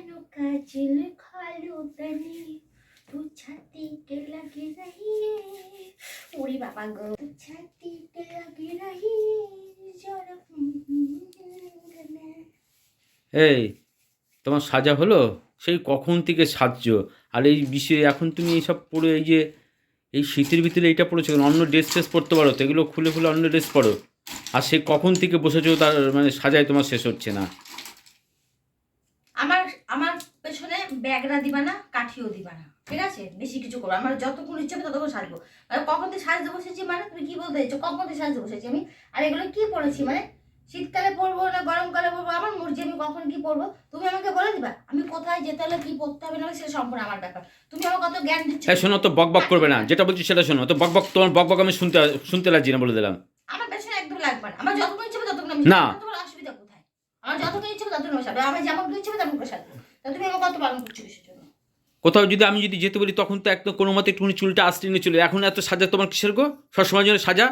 कानों का चिल खालो तनी तू छाती के लगी रही है ओरी बाबा गो तू छाती के लगी रही है जरा এই তোমার সাজা হলো সেই কখন থেকে সাজছো আর এই বিষয়ে এখন তুমি এইসব পরে এই যে এই শীতের ভিতরে এইটা পড়েছো কেন? অন্য ড্রেস ট্রেস পরতে পারো তো এগুলো খুলে খুলে অন্য ড্রেস পরো আর সে কখন থেকে বসেছো তার মানে সাজায় তোমার শেষ হচ্ছে না ব্যাগরা দিবা না কাঠিও দিবা না। ঠিক আছে? বেশি কিছু করব আমার যতক্ষণ ইচ্ছে হবে ততক্ষণ সাজবো। মানে কখন থেকে সাজতে বসেছি মানে তুমি কি বলতে চাইছো? কখন থেকে সাজতে বসেছি আমি? আর এগুলো কি পড়েছি মানে? শীতকালে পরবো না গরমকালে পরবো? আমার মর্জি আমি কখন কি পরবো? তুমি আমাকে বলে দিবা। আমি কোথায় যেতে হলে কি পড়তে হবে না সেটা সম্পূর্ণ আমার ব্যাপার। তুমি আমার কত জ্ঞান দিচ্ছ? হ্যাঁ শোনো তো বক বক করবে না। যেটা বলছি সেটা শোনো। তো বক বক তোমার বক বক আমি শুনতে শুনতে লাগছি না বলে দিলাম। আমার পেছনে একদম লাগবে না। আমার যতক্ষণ ইচ্ছে হবে ততক্ষণ আমি না। তোমার অসুবিধা কোথায়? আমার যতক্ষণ ইচ্ছে হবে ততক্ষণ আমি সাজবো। আমার যেমন ইচ্ছে হবে তেমন করে সাজবো। তা তুমি আমার কত পালন করছ কিসের জন্য কোথাও যদি আমি যদি যেতে বলি তখন তো একদম কোনো মতে একটুখানি চুলটা আসতে নিয়ে চলে এখন এত সাজা তোমার কিসের গো? সবসময় জন্য সাজা?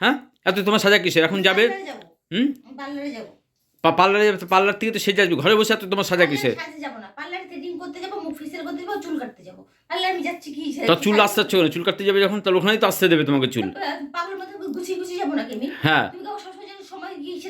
হ্যাঁ? এত তোমার সাজা কিসের? এখন যাবে? হুম? পার্লারে যাব। পার্লারে যাবে পার্লার থেকে তো সে যাবে। ঘরে বসে এত তোমার সাজা কিসের? যাব না। পার্লারে থ্রেডিং করতে যাব মুখ ফেসিয়াল করতে যাব চুল কাটতে যাব। পার্লারে আমি যাচ্ছি কি তো চুল আসতে চুল। কাটতে যাবে যখন তাহলে ওখানেই তো আসতে দেবে তোমাকে চুল। পাগলের মতো গুছিয়ে গুছিয়ে যাব নাকি আমি? হ্যাঁ। তুমি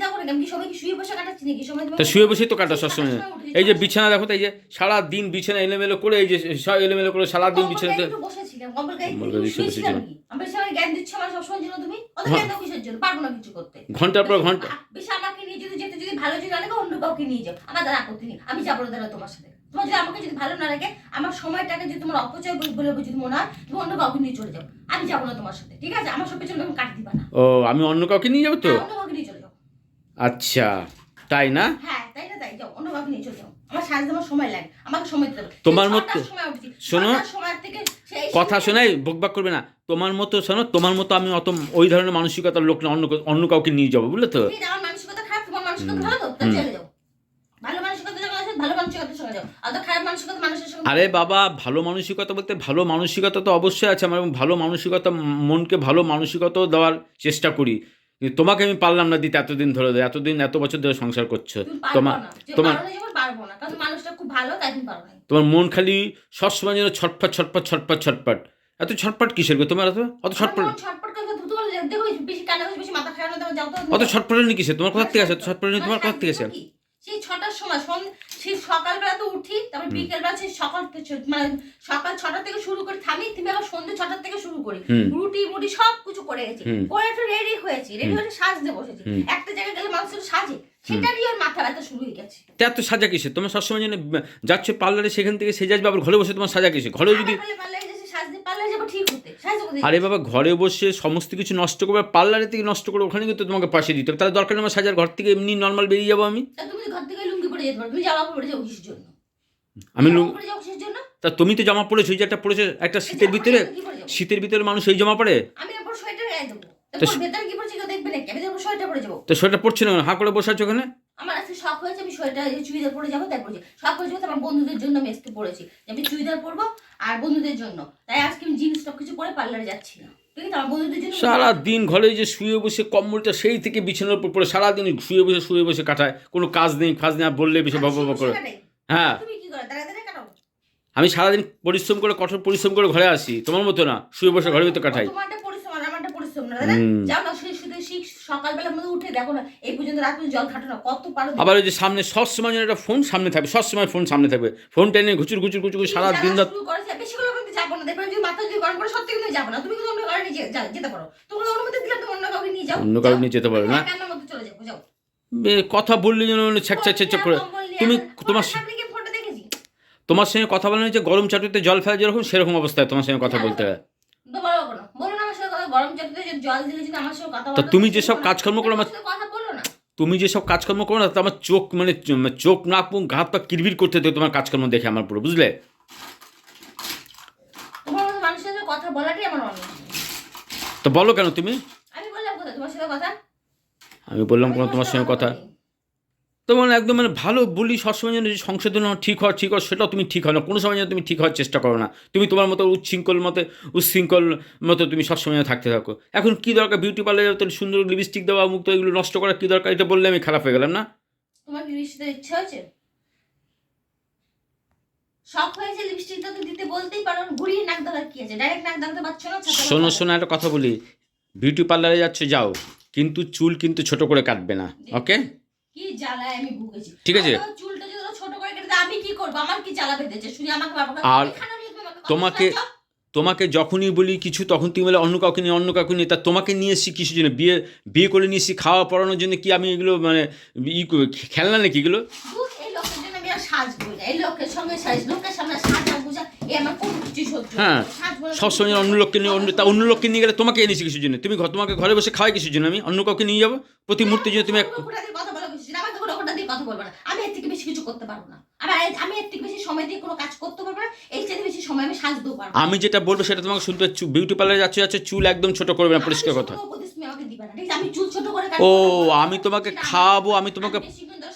তো সবসময় যেন সময় কি সেটা করে আমি কি সবাই কি শুয়ে বসে কাটাচ্ছি নাকি? সময় তো শুয়ে বসেই তো কাটো সবসময়। এই যে বিছানা দেখো তো এই যে সারা দিন বিছানা এলোমেলো করে এই যে সব এলোমেলো করে সারা দিন বিছানাতে বসেছিলাম। কম্বল গায়ে শুয়েছিলাম। আমি আমার জ্ঞান দিচ্ছ আমার সবসময় জন্য তুমি? অত। জ্ঞান দাও কিসের জন্য? পারব না কিছু করতে। ঘণ্টার পর ঘণ্টা। বেশি আমাকে নিয়ে যদি যেতে যদি ভালো যদি লাগে অন্য কাউকে নিয়ে যাও। আমার দ্বারা আপত্তি নেই। আমি যাব দাঁড়া তোমার সাথে। তোমার যদি আমাকে যদি ভালো না লাগে আমার সময়টাকে যদি তোমার অপচয় বলে যদি মনে হয় তুমি অন্য কাউকে নিয়ে চলে যাও। আমি যাব না তোমার সাথে ঠিক আছে? আমার সব পেছনে তুমি কাট দিবা না। ও আমি অন্য কাউকে নিয়ে যাব তো? হ্যাঁ, অন্য কাউকে নিয়ে চলে আচ্ছা তাই না? হ্যাঁ তোমার মতো- শোনো, কথা শোনাই বকবাক করবে না। তোমার মতো শোনো তোমার মতো আমি অত ওই ধরনের মানসিকতার লোক না অন্য অন্য কাউকে নিয়ে যাব বুঝলে তো? আরে বাবা ভালো মানসিকতা বলতে ভালো মানসিকতা তো অবশ্যই আছে আমার এবং ভালো মানসিকতা মনকে ভালো মানসিকতাও দেওয়ার চেষ্টা করি। কিন্তু তোমাকে আমি পারলাম না দিতে এতদিন ধরে এতদিন এত বছর ধরে সংসার করছ। তোমার তোমার- তোমার মন খালি সবসময় যেন ছটফট ছটফট ছটফট ছটফট। এত ছটফট কিসের গো তোমার? এত অত ছটফট অত ছটফটানি কিসের? তোমার কোথা থেকে আসে? ছটফটানি তোমার কোথা থেকে আসে? সেই ছটার সময় সেই সকালবেলা তো উঠি তারপর বিকেলবেলা সেই সকাল মানে সকাল ছটা থেকে শুরু করে থামি তুমি আবার সন্ধ্যে ছটার থেকে শুরু করি। রুটি মুটি সব কিছু করে গেছি। করে একটু রেডি হয়েছি। রেডি হুম। হয়ে সাজতে বসেছি। একটা জায়গায় গেলে মানুষ সাজে। সেটা নিয়ে ওর মাথা ব্যথা শুরু হয়ে গেছে। তা সাজা কিসের? তোমার সবসময় যেন যাচ্ছ পার্লারে সেখান থেকে সেজে আসবে আবার ঘরে বসে তোমার সাজা কিসে ঘরে যদি আরে বাবা ঘরে বসে সমস্ত কিছু নষ্ট করবে পার্লারে থেকে নষ্ট করে ওখানে কিন্তু তোমাকে পাশে দিতে হবে। তাহলে দরকার নেই আমার সাজার ঘর থেকে এমনি নর্মাল বেরিয়ে যাব আমি? তুমি ঘর থেকে লুঙ্গি পরে যেতে পারো তুমি জামা পরে যাও কিসের জন্য? আমি তা তুমি তো জামা পড়েছো যে একটা পড়েছো একটা শীতের ভিতরে? শীতের ভিতরে মানুষ এই জামা পড়ে? আমি এরপর সোয়েটার গায়ে দেবো। তো সোয়েটার তো পড়ছে না? হাঁ করে বসে আছো ওখানে আমার আজকে শখ হয়েছে আমি সোয়েটার চুড়িদার পরে যাব তাই পড়ছি শখ হয়েছে বলতে আমার বন্ধুদের জন্য আমি আজকে পড়েছি। আমি চুড়িদার পরবো আর বন্ধুদের জন্য। তাই আজকে আমি জিন্স সব কিছু পরে পার্লারে যাচ্ছি না। সারা দিন ঘরে যে শুয়ে বসে কম্বলটা সেই থেকে বিছানার উপর পড়ে সারাদিন শুয়ে বসে শুয়ে বসে কাটায়। কোনো কাজ নেই ফাজ নেই আর বললে বেশি ভাব শুয়ে করে। হ্যাঁ তুমি কি করো দাঁড়া দাঁড়া কাটাও আমি সারাদিন পরিশ্রম করে কঠোর পরিশ্রম করে ঘরে আসি। তোমার মতো না শুয়ে বসে ঘরের ভিতরে কাটাই। আবার ওই যে সামনে সবসময় যেন একটা ফোন সামনে থাকবে সবসময় ফোন সামনে থাকবে। ফোনটা নিয়ে ঘুচুর ঘুচুর ঘুচুর সারা দিন রাত অন্য কারও নিয়ে যেতে পারো। না। কথা বললে যেন ছ্যাকছা ছ্যাকছা করে তুমি তোমার তোমার সঙ্গে কথা বলা হয়েছে গরম চাটুতে জল ফেলা যেরকম সেরকম অবস্থায় তোমার সঙ্গে কথা বলতে হয়। তো তুমি যেসব কাজকর্ম করো আমার- তুমি যেসব কাজকর্ম করো না তা আমার চোখ মানে চোখ নাক মুখ হাত পা কিরবির করতে থাকে তোমার কাজকর্ম দেখে আমার পুরো বুঝলে? তো বলো কেন তুমি? আমি বললাম কোনো তোমার সঙ্গে কথা বলিনি। তোমার একদম মানে ভালো বলি সবসময় যেন সংশোধন ঠিক হওয়া ঠিক হয় সেটাও তুমি ঠিক হয় না। কোনো সময় যেন তুমি ঠিক হওয়ার চেষ্টা করো না। তুমি তোমার মতো উচ্ছৃঙ্খল মতো উচ্ছৃঙ্খল মতো তুমি সবসময় থাকতে থাকো। এখন কি দরকার? বিউটি পার্লারে তো সুন্দর লিপস্টিক দেওয়া মুখ তো এগুলো নষ্ট করা কি দরকার? এটা বললে আমি খারাপ হয়ে গেলাম না? তোমার কি ইচ্ছা হয়েছে? শখ হয়েছে লিপস্টিকটা তো দিতে বলতেই পারো ঘুরিয়ে নাক দালার কি আছে? ডাইরেক্ট নাক দালতে পারছ না? শোনো শোনো একটা কথা বলি। বিউটি পার্লারে যাচ্ছে যাও। কিন্তু চুল কিন্তু ছোট করে কাটবে না। ওকে কি জ্বালায় আমি ভুগেছি? ঠিক আছে। আর চুলটা যদি ছোট করে কেটে আমি কি করব? আমার কি জ্বালা বেঁধেছে? শুনি আমাকে বাবাকে আর এখানে নিয়ে তুমি আমাকে কথা তোমাকে- তোমাকে যখনই বলি কিছু তখন তুমি বলে অন্য কাউকে নিয়ে অন্য কাউকে নিয়ে। তা তোমাকে নিয়ে এসছি কিছুর জন্য? বিয়ে বিয়ে করে নিয়ে এসছি খাওয়া পড়ানোর জন্য কি আমি এগুলো মানে ই খেলনা নাকি এগুলো? কিছু হয় সবসময় অন্য লোককে নিয়ে অন্য তা অন্য লোককে নিয়ে গেলে তোমাকে এনেছি কিছুর জন্য? তুমি তোমাকে ঘরে বসে খাওয়াই কিছুর জন্য? আমি অন্য কাউকে নিয়ে যাব? প্রতি মুহূর্তের জন্য তুমি কথা বলব না। আমি এর থেকে বেশি কিছু করতে পারব না। এ- আমি এর থেকে বেশি সময় দিয়ে কোনো কাজ করতে পারব না। এই থেকে বেশি সময় আমি সাজতেও পারব আমি যেটা বলব সেটা তোমাকে শুনতে বিউটি পার্লারে যাচ্ছে যাচ্ছে চুল একদম ছোট করবে না পরিষ্কার কথা? আমি ও আমি তোমাকে খাওয়াবো আমি তোমাকে আমি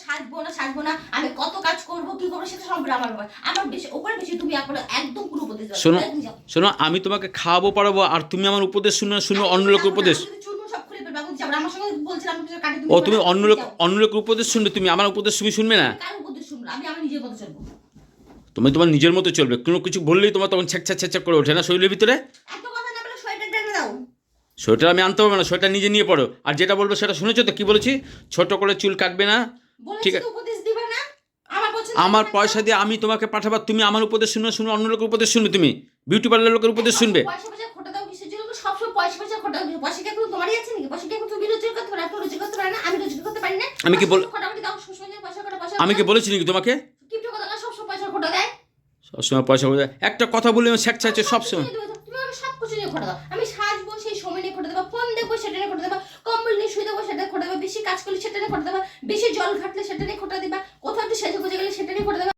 সাজবো না সাজবো না। আমি কত কাজ করব কি করব সেটা সম্পূর্ণ আমার ব্যাপার। আমার বেশি ওপরে বেশি তুমি এখন একদম কোনো উপদেশ শোনো শোনো আমি তোমাকে খাওয়াবো পারব আর তুমি আমার উপদেশ শুনে শুনো অন্য লোকের উপদেশ। আমার সঙ্গে বলছিলাম, আমি কিছু কাটি, ও তুমি অন্য লোক অন্য লোকের উপদেশ শুনবে তুমি? আমার উপদেশ তুমি শুনবে না? কার উপদেশ শুনব? আমি আমার নিজের মতো চলবো। তুমি তোমার নিজের মতো চলবে। কোনো কিছু বললেই তোমার তখন ছ্যাক ছ্যাক করে ওঠে না শরীরের ভিতরে? এত কথা না বলে সোয়েটার টেনে দাও। সোয়েটার আমি আনতে পারব না সোয়েটার নিজে নিয়ে পড়ো। আর যেটা বলব সেটা শুনেছো তো? কি বলেছি? ছোট করে চুল কাটবে না? ঠিক আছে। উপদেশ দিবে না। আমার পয়সা দিয়ে আমি তোমাকে পাঠাবার তুমি আমার উপদেশ শুনে শুনে অন্য লোকের উপদেশ শুনবে তুমি? বিউটি পার্লার লোকের উপদেশ শুনবে? পয়সা পয়সা খোটা দাও কিসের জন্য? সবসময় পয়সা পয়সা খোটা দাও কি তোমারই আছে নাকি? পয়সা এখন তুমি রোজগার করতে পারো তুমি রোজগার করতে পারো না আমি রোজগার করতে পারি না। আমি কি বল- আমি কি বলেছি নাকি তোমাকে? সবসময় পয়সা বলে একটা কথা বলে স্যাক ছাড়ছে সবসময় তুমি আমাকে সব কিছু নিয়ে খোটা দাও। আমি সাজবো সেই সময় নিয়ে খোটা দেবো ফোন দেখব সেটা নিয়ে খোটা দেবো কম্বল নিয়ে শুয়ে দেবো সেটা খোটা দেবো বেশি কাজ করলে সেটা নিয়ে খোটা দেবো বেশি জল ঘাটলে সেটা নিয়ে খোটা দিবা কোথাও একটু সেজে গুজে গেলে সেটা নিয়ে খোটা দেবো।